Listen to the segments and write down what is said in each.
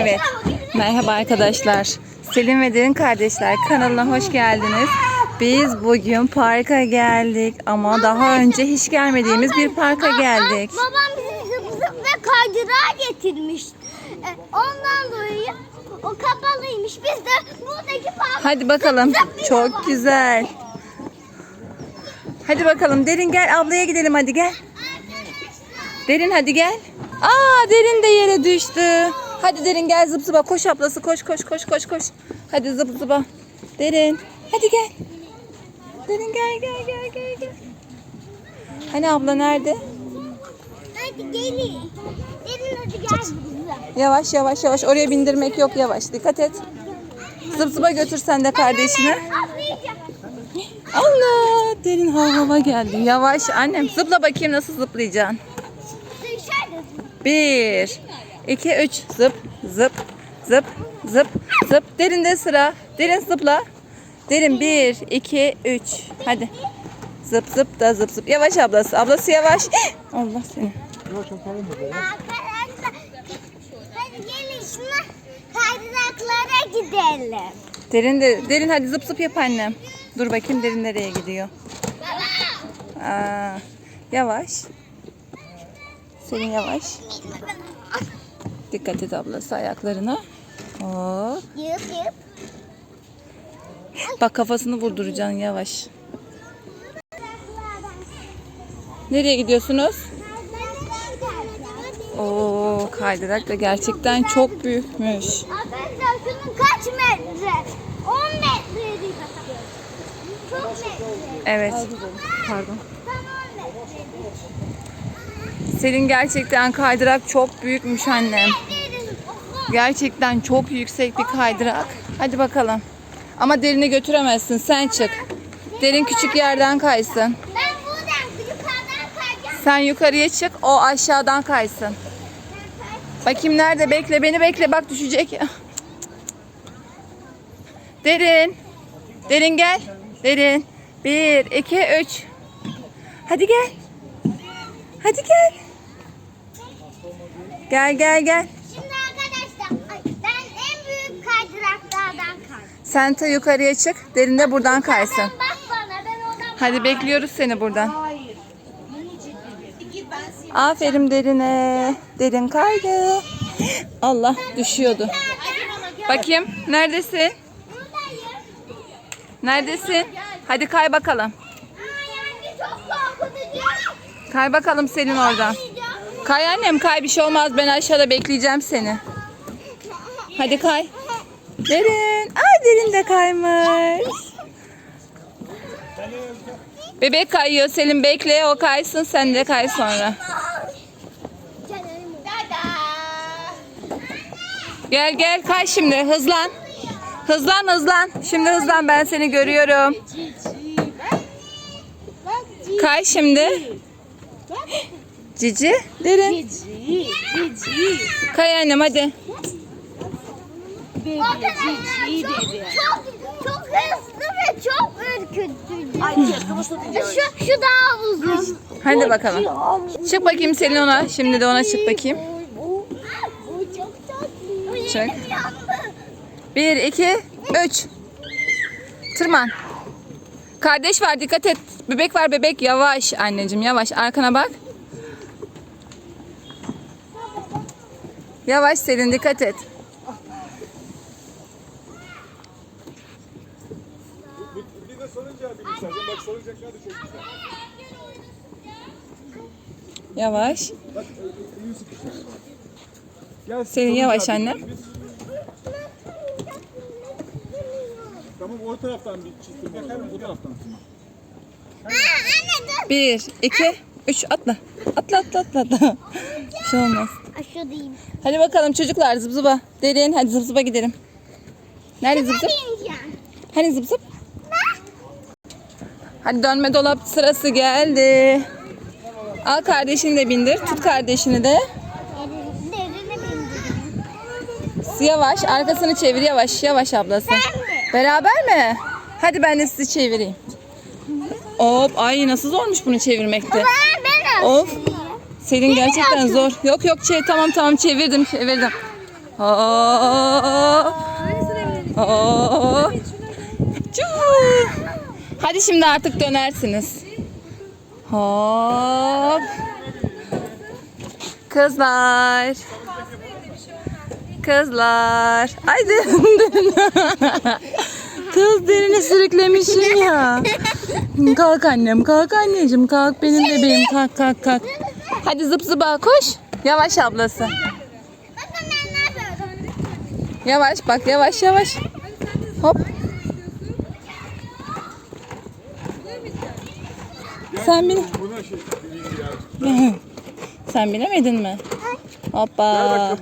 Evet. Merhaba arkadaşlar. Selim ve Derin kardeşler kanalına hoş geldiniz. Biz bugün parka geldik ama daha önce hiç gelmediğimiz bir parka geldik. Babam bizi zıp zıp ve kaydırağa getirmiş. E, Ondan dolayı o kapalıymış. Biz de buradaki park Hadi bakalım. Çok güzel. Hadi bakalım Derin gel ablaya gidelim hadi gel. Derin hadi gel. Aa Derin de yere düştü. Hadi Derin gel zıp zıpa koş ablası koş koş koş koş koş. Hadi zıp zıpa. Derin hadi gel. Derin gel gel gel gel gel. Hani abla nerede? Hadi gelin. Gelin hadi gel. Yavaş yavaş yavaş oraya bindirmek yok yavaş dikkat et. Zıp zıpa götür sen de kardeşini. Allah derin hava geldi. Yavaş annem zıpla bakayım nasıl zıplayacaksın. Bir, iki, üç. Zıp, zıp, zıp, zıp, zıp. Derinde sıra. Derin zıpla. Derin bir, iki, üç. Hadi. Zıp zıp da zıp zıp. Yavaş ablası. Ablası yavaş. Allah seni. Arkadaşlar. Hadi gelin şuna kaydıraklara gidelim. Derin de derin hadi zıp zıp yap annem. Dur bakayım derin nereye gidiyor. Baba. Aa, yavaş. Senin yavaş. Dikkat et ablası ayaklarına. Hop. Yıp yıp. Bak kafasını vurduracaksın yavaş. Nereye gidiyorsunuz? Oo kaydırak da gerçekten çok büyükmüş. Arkadaşlar şunun kaç metre? 10 metre. Çok metre. Evet. Pardon. Tam 10 metre. Selin gerçekten kaydırak çok büyükmüş annem. Gerçekten çok yüksek bir kaydırak. Hadi bakalım. Ama derini götüremezsin. Sen çık. Derin küçük yerden kaysın. Ben buradan yukarıdan kayacağım. Sen yukarıya çık. O aşağıdan kaysın. Bakayım nerede? Bekle beni bekle. Bak düşecek. Derin. Derin gel. Derin. Bir, iki, üç. Hadi gel. Hadi gel. Gel gel gel. Şimdi arkadaşlar ay, ben en büyük kaydıraklardan kaydım. Sen ta yukarıya çık. Derin de buradan kaysın. Sen bak bana ben oradan Hadi bekliyoruz seni buradan. Aferin derine. Derin kaydı. Allah düşüyordu. Bakayım neredesin? Buradayım. Neredesin? Hadi kay bakalım. Aa, yani çok korkutucu. Kay bakalım Selin oradan. Kay annem kay bir şey olmaz. Ben aşağıda bekleyeceğim seni. Hadi kay. Derin. Ay derin de kaymış. Bebek kayıyor. Selin bekle o kaysın sen de kay sonra. Gel gel kay şimdi hızlan. Hızlan hızlan. Şimdi hızlan ben seni görüyorum. Kay şimdi. Cici derin. Kay annem hadi. Çok, çok hızlı ve çok ürkütücü. Şu, şu daha uzun. Hadi bakalım. Çık bakayım Selin ona. Şimdi de ona çık bakayım. Bu çok tatlı. Çık. Bir, iki, üç. Tırman. Kardeş var dikkat et. Bebek var bebek. Yavaş anneciğim yavaş. Arkana bak. Yavaş Selin dikkat et. Bir de salıncağı bir istersen. Bak salıncaklar da çok güzel. Yavaş. Bak elini sıkıştır. Gel, Selin yavaş annem. biz- Tamam o taraftan bir çizdim. Mısın? O taraftan. Anne. Bir, iki, üç. Atla. Atla atla atla. atla. Bir şey olmaz. Aşağı değil. Hadi bakalım çocuklar zıp zıpa. Derin hadi zıp zıpa gidelim. Nerede zıp zıp? bineceğim. Hani zıp zıp? Hadi dönme dolap sırası geldi. Al kardeşini de bindir. Tut kardeşini de. Yavaş arkasını çevir yavaş yavaş ablası. Beraber mi? Hadi ben de sizi çevireyim. Hop ay nasıl zormuş bunu çevirmekte. Of. Selin gerçekten zor. Yok yok çevir tamam tamam çevirdim çevirdim. Hop. Hop. Hadi şimdi artık dönersiniz. Hop. Kızlar. Kızlar. Ay derin derin. Kız derini sürüklemişim ya. Kalk annem kalk anneciğim kalk benim bebeğim kalk kalk kalk. Hadi zıp zıba koş. Yavaş ablası. Yavaş bak yavaş yavaş. Hop. Sen ya. Sen bilemedin mi? Hoppa.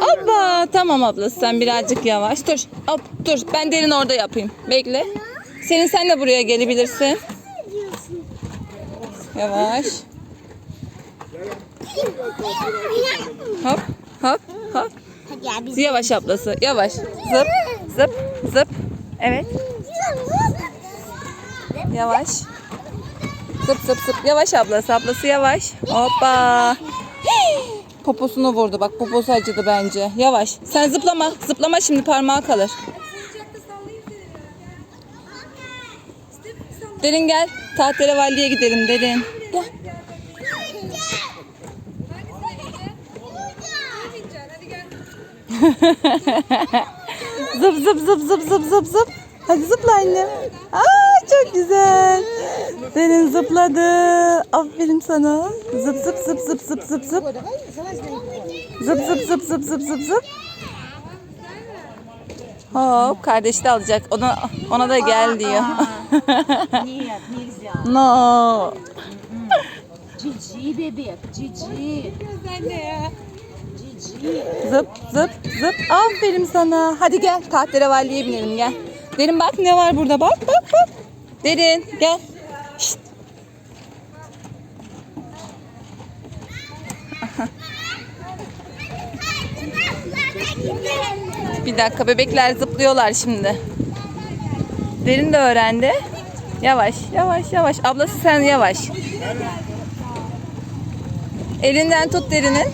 Hoppa. Tamam ablası sen birazcık yavaş. Dur. Hop dur. Ben derin orada yapayım. Bekle. Senin sen de buraya gelebilirsin. Yavaş. Hop hop hop. Yavaş ablası. Yavaş. Zıp zıp zıp. Evet. Yavaş. Zıp zıp zıp. Yavaş ablası. Ablası yavaş. Hoppa. Poposunu vurdu. Bak poposu acıdı bence. Yavaş. Sen zıplama. Zıplama şimdi parmağı kalır. Derin gel. Tahterevalliye gidelim derin. zıp zıp zıp zıp zıp zıp zıp. Hadi zıpla annem. Aa, çok güzel. Senin zıpladı. Aferin sana. Zıp zıp zıp zıp zıp zıp zıp. Zıp zıp zıp zıp zıp zıp zıp. Hop kardeş de alacak. Ona ona da gel diyor. no. Cici bebek, cici. Gözlerine ya. Zıp zıp zıp. Aferin sana. Hadi gel tahterevalliye binelim gel. Derin bak ne var burada bak bak bak. Derin gel. Şşt. Bir dakika bebekler zıplıyorlar şimdi. Derin de öğrendi. Yavaş yavaş yavaş. Ablası sen yavaş. Elinden tut derinin.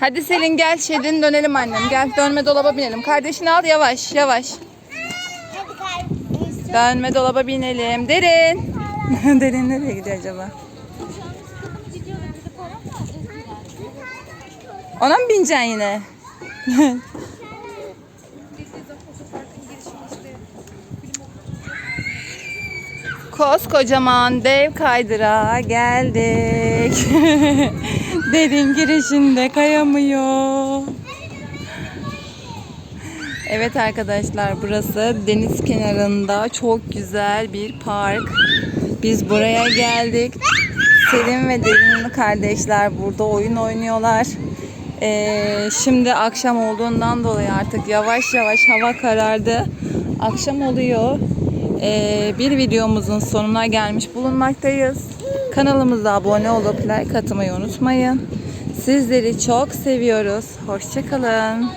Hadi Selin gel şeyden dönelim annem. Gel dönme dolaba binelim. Kardeşini al yavaş yavaş. Dönme dolaba binelim. Derin. Derin nereye gidiyor acaba? Ona mı bineceksin yine? Koskocaman dev kaydırağa geldik. Derin girişinde kayamıyor. Evet arkadaşlar burası deniz kenarında çok güzel bir park. Biz buraya geldik. Selim ve Derin kardeşler burada oyun oynuyorlar. Ee, şimdi akşam olduğundan dolayı artık yavaş yavaş hava karardı. Akşam oluyor. Ee, bir videomuzun sonuna gelmiş bulunmaktayız. Kanalımıza abone olup like atmayı unutmayın. Sizleri çok seviyoruz. Hoşçakalın.